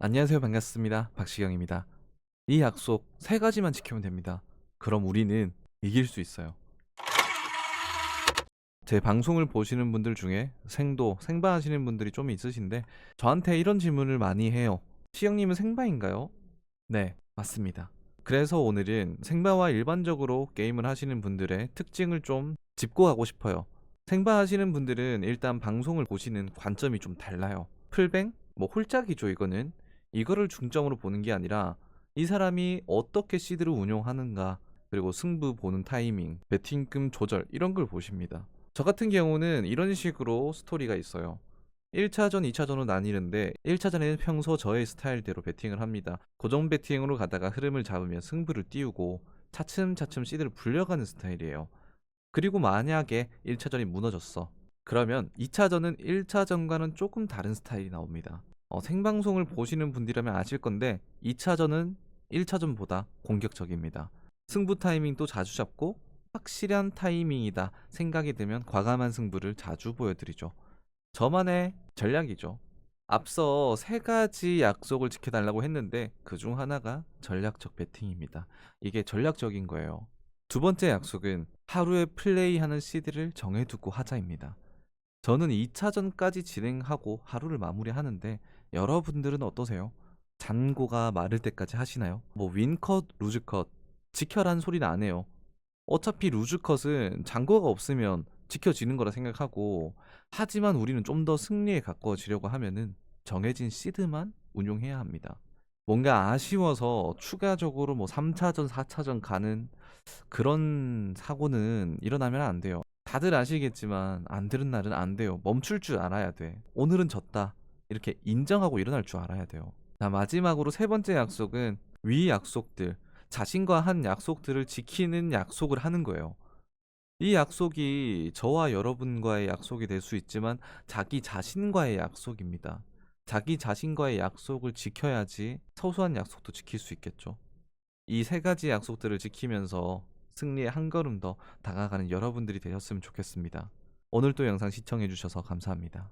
안녕하세요. 반갑습니다. 박시경입니다. 이 약속 세 가지만 지키면 됩니다. 그럼 우리는 이길 수 있어요. 제 방송을 보시는 분들 중에 생도, 생바 하시는 분들이 좀 있으신데 저한테 이런 질문을 많이 해요. 시영님은 생바인가요? 네, 맞습니다. 그래서 오늘은 생바와 일반적으로 게임을 하시는 분들의 특징을 좀 짚고 가고 싶어요. 생바 하시는 분들은 일단 방송을 보시는 관점이 좀 달라요. 풀뱅? 뭐 홀짝이죠, 이거는. 이거를 중점으로 보는 게 아니라 이 사람이 어떻게 시드를 운용하는가 그리고 승부 보는 타이밍, 배팅금 조절 이런 걸 보십니다. 저 같은 경우는 이런 식으로 스토리가 있어요. 1차전, 2차전으로 나뉘는데 1차전에는 평소 저의 스타일대로 배팅을 합니다. 고정 배팅으로 가다가 흐름을 잡으면 승부를 띄우고 차츰차츰 시드를 불려가는 스타일이에요. 그리고 만약에 1차전이 무너졌어. 그러면 2차전은 1차전과는 조금 다른 스타일이 나옵니다. 어, 생방송을 보시는 분들이라면 아실 건데 2차전은 1차전보다 공격적입니다. 승부 타이밍도 자주 잡고 확실한 타이밍이다 생각이 되면 과감한 승부를 자주 보여드리죠. 저만의 전략이죠. 앞서 세 가지 약속을 지켜달라고 했는데 그 중 하나가 전략적 배팅입니다. 이게 전략적인 거예요. 두 번째 약속은 하루에 플레이하는 시드를 정해두고 하자입니다. 저는 2차전까지 진행하고 하루를 마무리하는데 여러분들은 어떠세요? 잔고가 마를 때까지 하시나요? 뭐 윈컷, 루즈컷 지켜란 소리는 안 해요. 어차피 루즈컷은 잔고가 없으면 지켜지는 거라 생각하고 하지만 우리는 좀 더 승리에 가까워지려고 하면은 정해진 시드만 운용해야 합니다. 뭔가 아쉬워서 추가적으로 뭐 3차전, 4차전 가는 그런 사고는 일어나면 안 돼요. 다들 아시겠지만 안 되는 날은 안 돼요. 멈출 줄 알아야 돼. 오늘은 졌다. 이렇게 인정하고 일어날 줄 알아야 돼요. 자, 마지막으로 세 번째 약속은 위 약속들, 자신과 한 약속들을 지키는 약속을 하는 거예요. 이 약속이 저와 여러분과의 약속이 될 수 있지만 자기 자신과의 약속입니다. 자기 자신과의 약속을 지켜야지 소소한 약속도 지킬 수 있겠죠. 이 세 가지 약속들을 지키면서 승리에 한 걸음 더 다가가는 여러분들이 되셨으면 좋겠습니다. 오늘도 영상 시청해주셔서 감사합니다.